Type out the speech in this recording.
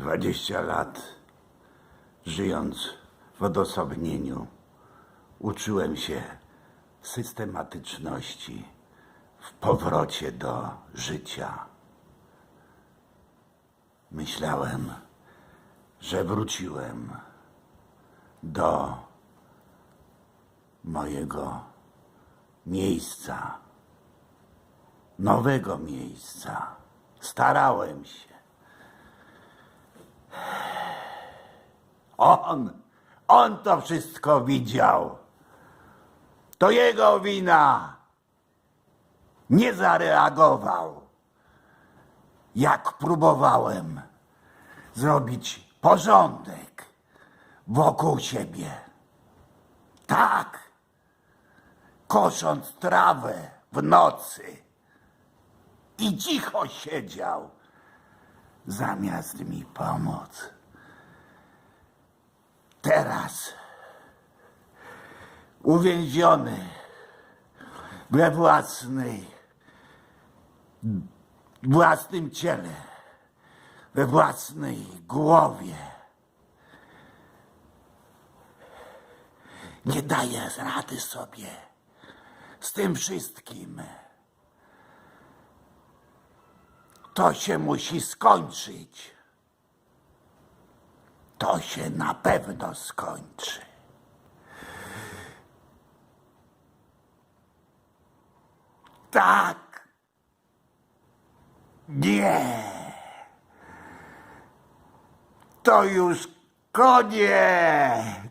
20 lat żyjąc w odosobnieniu, uczyłem się systematyczności w powrocie do życia. Myślałem, że wróciłem do mojego miejsca, nowego miejsca. Starałem się. On, on to wszystko widział. To jego wina. Nie zareagował. Jak próbowałem zrobić porządek wokół siebie. Tak, kosząc trawę w nocy i cicho siedział, zamiast mi pomóc. Teraz uwięziony we własnej, własnym ciele, we własnej głowie. Nie daję rady sobie z tym wszystkim. To się musi skończyć. To się na pewno skończy. Tak. Nie. To już koniec.